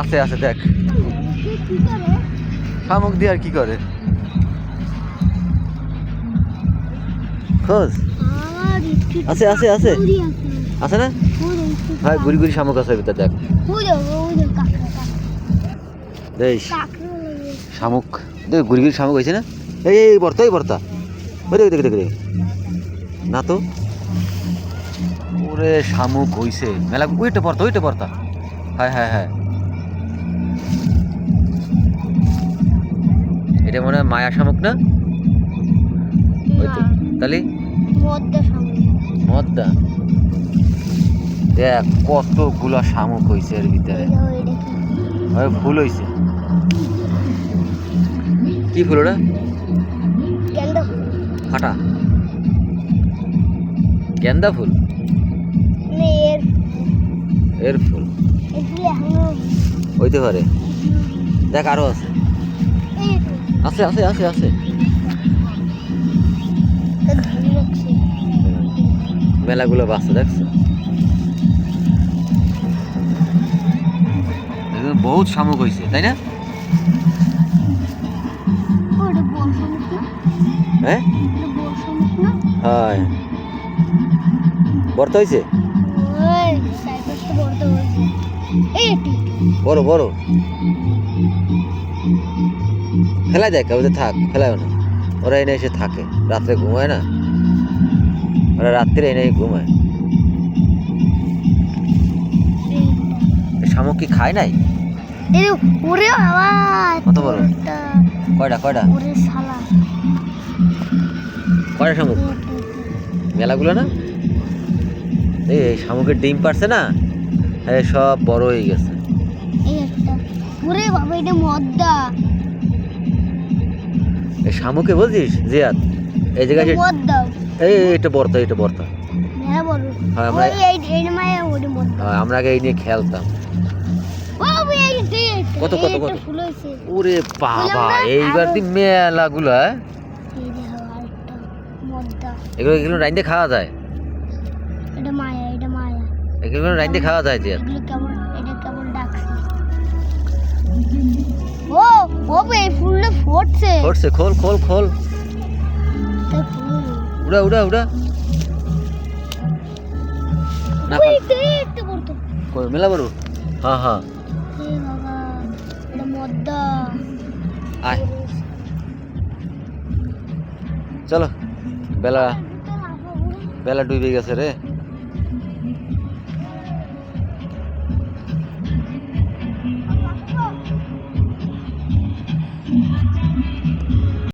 আছে আছে দেখ। শামুক দিয়ে আর কি করে? খোঁজ। আছে, আছে, আছে। আছে না? হ্যাঁ গুড়ি গুড়ি শামুক আছে ভিতরে দেখ। শামুক। দেখ গুড়ি গুড়ি শামুক হয়েছে না? এই এই বর্তা এই বর্তা। ওই দেখ দেখ দেখ দেখ। না তো? ওরে শামুক হইছে। মেলা ওইটা পড়তা ওইটা পড়তা হ্যাঁ হ্যাঁ হ্যাঁ। এটা মনে হয় মায়া শামুক না? তাহলে? মদ্দা দেখ কতগুলা শামুক হইছে এর ভিতরে। ফুল হইছে। কি ফুল ওটা? ফাটা। গেন্দা ফুল এর ফুল হইতে পারে। দেখ আরও আছে। আছে আছে আছে আছে। মেলাগুলো বাচ্চা দেখছ? বহুত শামুক হইছে তাই না? হ্যাঁ এটা বড় হয় বর্তা বড়। বড় ফেলাই কেউ থাক ফেলায় না। ওরা এনে এসে থাকে। রাত্রে ঘুমায় না? ওরা রাত্রে এনে ঘুমায়। শামুক কি খায় নাই? ওরে কত বড়? কয়টা কয়টা? কয়টা শামুক? মেলাগুলো না? এই শামুকের ডিম পারছে না? সব বড় হয়ে গেছে। ওরে বাবা এটা মদ্দা। শামুকে বুঝিস জিয়াদ? এই জায়গায় যে- এই এটা বর্তা এটা বর্তা হ্যাঁ হ্যাঁ, আমরা- আহ, আমরা আগে এই নিয়ে খেলতাম। যে কত, কত, কত? ফুল হইছে ওরে বাবা এইবার দিন মেলাগুলো হ্যাঁ? আরেকটা এগুলো এগুলো রাইন্দে খাওয়া যায়? এটা মায়া এটা মায়া। এগুলো রাইন্দে খাওয়া যায় জিয়াদ? ফুটছে করছে খোল খোল খোল। উড়া উড়া উড়া। না কই, মেলা বড়? হ্যাঁ হ্যাঁ আয়। চলো বেলা বেলা ডুবে গেছে রে।